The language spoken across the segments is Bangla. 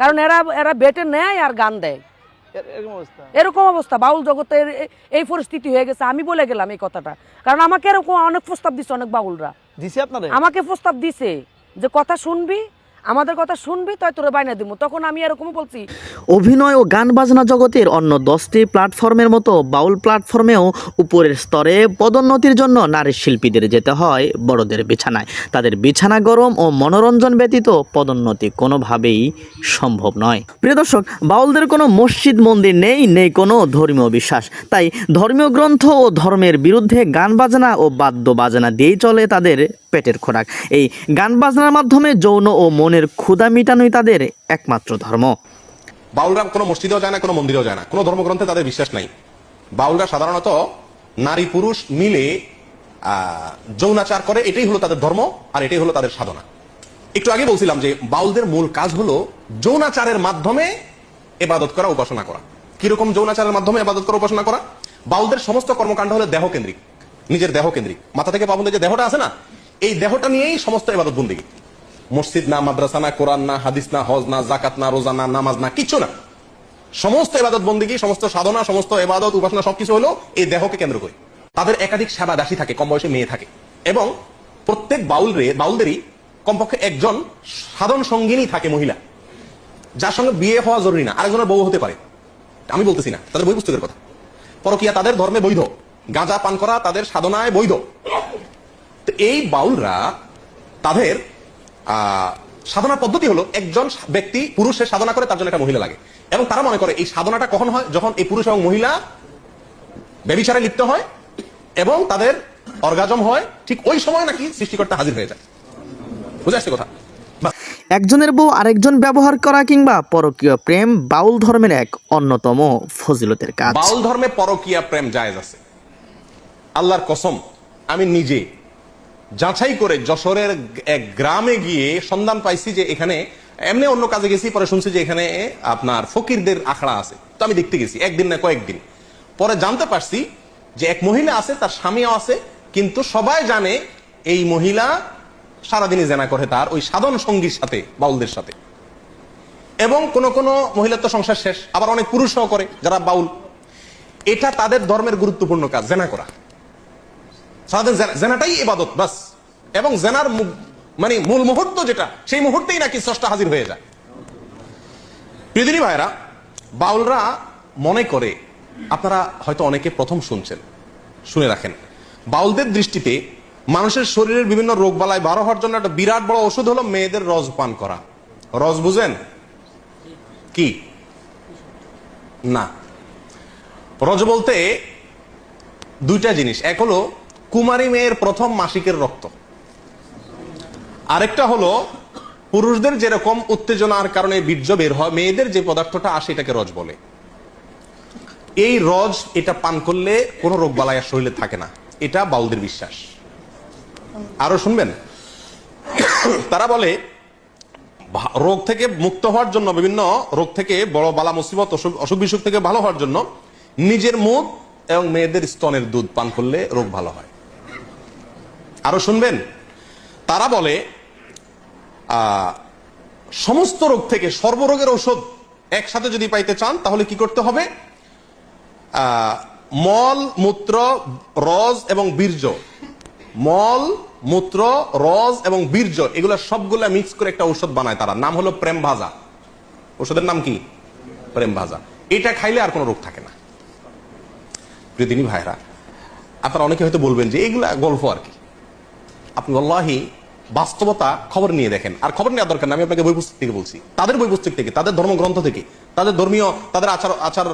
কারণ এরা এরা বেটে নেয় আর গান দেয়। এরকম অবস্থা। বাউল জগতের এই পরিস্থিতি হয়ে গেছে। আমি বলে গেলাম এই কথাটা। কারণ আমাকে এরকম অনেক প্রস্তাব দিছে অনেক বাউলরা। দিছে আপনারে আমাকে প্রস্তাব দিছে যে কথা শুনবি আমাদের কথা শুনবি, তাই তোরে বাইনা দিব তখন আমি এরকম বলছি। অভিনয় ও গান বাজনা জগতের অন্য দশটি প্ল্যাটফর্মের মতো বাউল প্ল্যাটফর্মেও উপরের স্তরে পদোন্নতির জন্য নারী শিল্পীদের যেতে হয় বড়দের বিছানায়। তাদের বিছানা গরম ও মনোরঞ্জন ব্যতীত পদোন্নতি কোনোভাবেই সম্ভব নয়। প্রিয় দর্শক, বাউলদের কোনো মসজিদ, মন্দির নেই নেই কোনো ধর্মীয় বিশ্বাস। তাই ধর্মীয় গ্রন্থ ও ধর্মের বিরুদ্ধে গান বাজনা ও বাদ্য বাজনা দিয়েই চলে তাদের পেটের খোরাক। এই গান বাজনার মাধ্যমে যৌন ও মনের ক্ষুধা মেটানোই তাদের একমাত্র ধর্ম। বাউলরা কোনো মসজিদেও যায় না, কোনো মন্দিরেও যায় না। কোনো ধর্মগ্রন্থে তাদের বিশ্বাস নাই। বাউলরা সাধারণত নারী পুরুষ মিলে যৌনাচার করে, এটাই হলো তাদের ধর্ম আর এটাই হলো তাদের সাধনা। একটু আগে বলছিলাম যে বাউলদের মূল কাজ হলো যৌনাচারের মাধ্যমে এবাদত করা, উপাসনা করা। কীরকম যৌনাচারের মাধ্যমে এবাদত করা, উপাসনা করা? বাউলদের সমস্ত কর্মকাণ্ড হলো দেহ কেন্দ্রিক নিজের দেহ কেন্দ্রিক মাথা থেকে পাবন্দের যে দেহটা আছে না, এই দেহটা নিয়েই সমস্ত এবাদত বন্দিগি। মসজিদ না, মাদ্রাসা না, কোরআন না, হাদিস না, হজ না জাকাত না, রোজা না, নামাজ না কিছু না। সমস্ত এবাদত বন্দিগি, সমস্ত সাধনা, সমস্ত এবাদত উপাসনা, সবকিছু হলো এই দেহকে কেন্দ্র করে। তাদের একাধিক সেবা দাসী থাকে, কম বয়সে মেয়ে থাকে। এবং প্রত্যেক বাউল বাউলদেরই কমপক্ষে একজন সাধন সঙ্গিনী থাকে মহিলা। যার সঙ্গে বিয়ে হওয়া জরুরি না, আরেকজনের বউ হতে পারে। আমি বলতেছি না, তাদের বই পুস্তকের কথা। পরকিয়া তাদের ধর্মে বৈধ। গাঁজা পান করা তাদের সাধনায় বৈধ। এই বাউলরা তাদের সাধনার পদ্ধতি হলো একজন ব্যক্তি পুরুষের সাধনা করে তার জন্য একটা মহিলা লাগে। এবং তারা মনে করে এই সাধনাটা কখন হয়? যখন এই পুরুষ এবং মহিলা ব্যবিচারে লিপ্ত হয় এবং তাদের অর্গাজম হয় ঠিক ওই সময় নাকি সৃষ্টিকর্তা হাজির হয়ে যায়। বুঝে আসছে কথা। একজনের বউ আরেকজন ব্যবহার করা কিংবা পরকীয় প্রেম বাউল ধর্মের এক অন্যতম ফজিলতের কাজ। বাউল ধর্মে পরকীয়া প্রেম জায়েজ আছে। আল্লাহর কসম আমি নিজে যাচাই করে যশোরের এক গ্রামে গিয়ে সন্ধান পাইছি যে এখানে, এমনি অন্য কাজে গেছি, পরে শুনছি যে এখানে আপনার ফকিরদের আখড়া আছে। তো আমি দেখতে গেছি, একদিন না কয়েকদিন। পরে জানতে পারছি যে এক মহিলা আছে, তার স্বামীও আছে, কিন্তু সবাই জানে এই মহিলা সারাদিনই জেনা করে তার ওই সাধন সঙ্গীর সাথে, বাউলদের সাথে। এবং কোন কোন মহিলার তো সংসার শেষ, আবার অনেক পুরুষও করে যারা বাউল। এটা তাদের ধর্মের গুরুত্বপূর্ণ কাজ, জেনা করা। সারাদিন জেনাটাই ইবাদত, বাস। এবং জেনার মানে মূল মুহূর্ত যেটা, সেই মুহূর্তেই নাকি স্রষ্টা হাজির হয়ে যায়। প্রিয়দিনী ভাইরা বাউলরা মনে করে, আপনারা হয়তো অনেকে প্রথম শুনছেন, শুনে রাখেন। বাউলদের দৃষ্টিতে মানুষের শরীরের বিভিন্ন রোগ বালায় বারো হওয়ার জন্য একটা বিরাট বড় ওষুধ হলো মেয়েদের রস পান করা। রস বুঝেন? কি? না। রজ বলতে দুইটা জিনিস। এক হলো কুমারী মেয়ের প্রথম মাসিকের রক্ত। আরেকটা হলো, পুরুষদের যেরকম উত্তেজনার কারণে বীর্য বের হয়, মেয়েদের যে পদার্থটা আসে এটাকে রজ বলে। এই রজ এটা পান করলে কোনো রোগ বালাই শরীরে থাকে না। এটা বাউলদের বিশ্বাস। আরও শুনবেন? তারা বলে রোগ থেকে মুক্ত হওয়ার জন্য, বিভিন্ন রোগ থেকে বড় বালা মুসিবত অসুখ বিসুখ থেকে ভালো হওয়ার জন্য নিজের মুখ এবং মেয়েদের স্তনের দুধ পান করলে রোগ ভালো হয়। শুনবেন? তারা বলে সমস্ত রোগ থেকে সর্বরোগের ঔষধ একসাথে যদি পাইতে চান, তাহলে কি করতে হবে? মল, মূত্র রজ এবং বীর্য। মল, মূত্র রজ এবং বীর্য, এগুলো সবগুলা মিক্স করে একটা ঔষধ বানায় তারা। নাম হলো প্রেম ভাজা। ওষুধের নাম কি? প্রেম ভাজা। এটা খাইলে আর কোনো রোগ থাকে না। প্রিয়দিনী ভাইরা আপনারা অনেকে হয়তো বলবেন যে এগুলা গল্প আর কি। আপনি আল্লাহি বাস্তবতা খবর নিয়ে দেখেন। আর খবর নেওয়া দরকার না, আমি আপনাকে বই পুস্তক থেকে বলছি। তাদের বই পুস্তক থেকে, তাদের ধর্মগ্রন্থ থেকে, তাদের ধর্মীয়, তাদের আচার আচার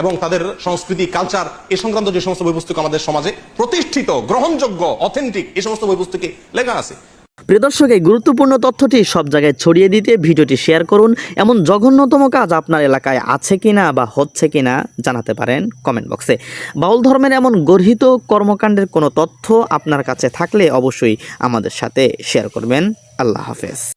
এবং তাদের সংস্কৃতি কালচার এ সংক্রান্ত যে সমস্ত বই পুস্তক আমাদের সমাজে প্রতিষ্ঠিত, গ্রহণযোগ্য অথেন্টিক এই সমস্ত বই পুস্তকে লেখা আছে। প্রিয় দর্শক, এই গুরুত্বপূর্ণ তথ্যটি সব জায়গায় ছড়িয়ে দিতে ভিডিওটি শেয়ার করুন। এমন জঘন্যতম কাজ আপনার এলাকায় আছে কি না বা হচ্ছে কিনা জানাতে পারেন কমেন্ট বক্সে। বাউল ধর্মের এমন গর্হিত কর্মকাণ্ডের কোনো তথ্য আপনার কাছে থাকলে অবশ্যই আমাদের সাথে শেয়ার করবেন। আল্লাহ হাফেজ।